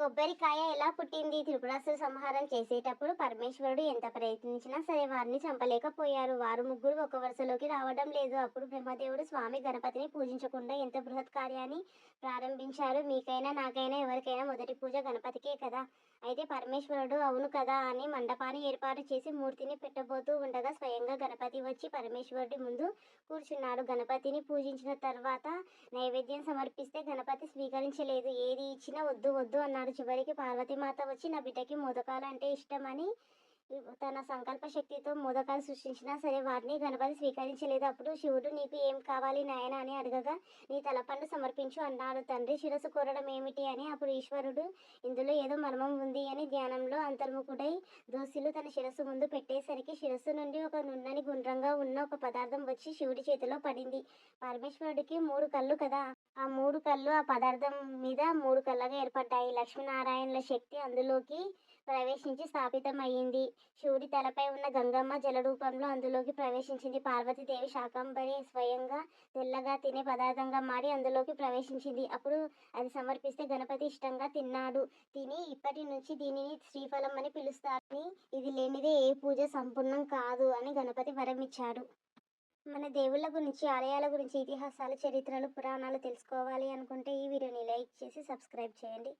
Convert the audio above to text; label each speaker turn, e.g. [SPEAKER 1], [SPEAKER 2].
[SPEAKER 1] కొబ్బరికాయ ఎలా పుట్టింది? త్రిపురాసుర సంహారం చేసేటప్పుడు పరమేశ్వరుడు ఎంత ప్రయత్నించినా సరే వారిని చంపలేకపోయారు. వారు ముగ్గురు ఒక వరుసలోకి రావడం లేదు. అప్పుడు బ్రహ్మదేవుడు స్వామి గణపతిని పూజించకుండా ఎంత బృహత్ కార్యాన్ని ప్రారంభించారు? మీకైనా నాకైనా ఎవరికైనా మొదటి పూజ గణపతికే కదా? అయితే పరమేశ్వరుడు అవును కదా అని మండపాన్ని ఏర్పాటు చేసి మూర్తిని పెట్టబోతూ ఉండగా స్వయంగా గణపతి వచ్చి పరమేశ్వరుడి ముందు కూర్చున్నాడు. గణపతిని పూజించిన తర్వాత నైవేద్యం సమర్పిస్తే గణపతి స్వీకరించలేదు. ఏది ఇచ్చినా వద్దు వద్దు అన్నాడు. చివరికి పార్వతీమాత వచ్చి నా బిడ్డకి మోదకాలంటే ఇష్టమని తన సంకల్ప శక్తితో మోదకాలు సృష్టించినా సరే వాటిని గణపతి స్వీకరించలేదు. అప్పుడు శివుడు నీకు ఏం కావాలి నాయన అని అడగగా నీ తలపండు సమర్పించు అన్నాడు. తండ్రి శిరస్సు కోరడం ఏమిటి అని అప్పుడు ఈశ్వరుడు ఇందులో ఏదో మర్మం ఉంది అని ధ్యానంలో అంతర్ముఖుడై దోసిలు తన శిరస్సు ముందు పెట్టేసరికి శిరస్సు నుండి ఒక నున్నని గుండ్రంగా ఉన్న ఒక పదార్థం వచ్చి శివుడి చేతిలో పడింది. పరమేశ్వరుడికి మూడు కళ్ళు కదా? ఆ మూడు కళ్ళు ఆ పదార్థం మీద మూడు కళ్ళగా ఏర్పడ్డాయి. లక్ష్మీనారాయణుల శక్తి అందులోకి ప్రవేశించి స్థాపితం శివుడి తలపై ఉన్న గంగమ్మ జల రూపంలో అందులోకి ప్రవేశించింది. పార్వతీదేవి శాకంబరి స్వయంగా తెల్లగా తినే పదార్థంగా మారి అందులోకి ప్రవేశించింది. అప్పుడు అది సమర్పిస్తే గణపతి ఇష్టంగా తిన్నాడు. తిని ఇప్పటి నుంచి దీనిని శ్రీఫలం అని పిలుస్తారని ఇది లేనిదే ఏ పూజ సంపూర్ణం కాదు అని గణపతి వరమిచ్చాడు. మన దేవుళ్ళ గురించి ఆలయాల గురించి ఇతిహాసాలు చరిత్రలు పురాణాలు తెలుసుకోవాలి అనుకుంటే ఈ వీడియోని లైక్ చేసి సబ్స్క్రైబ్ చేయండి.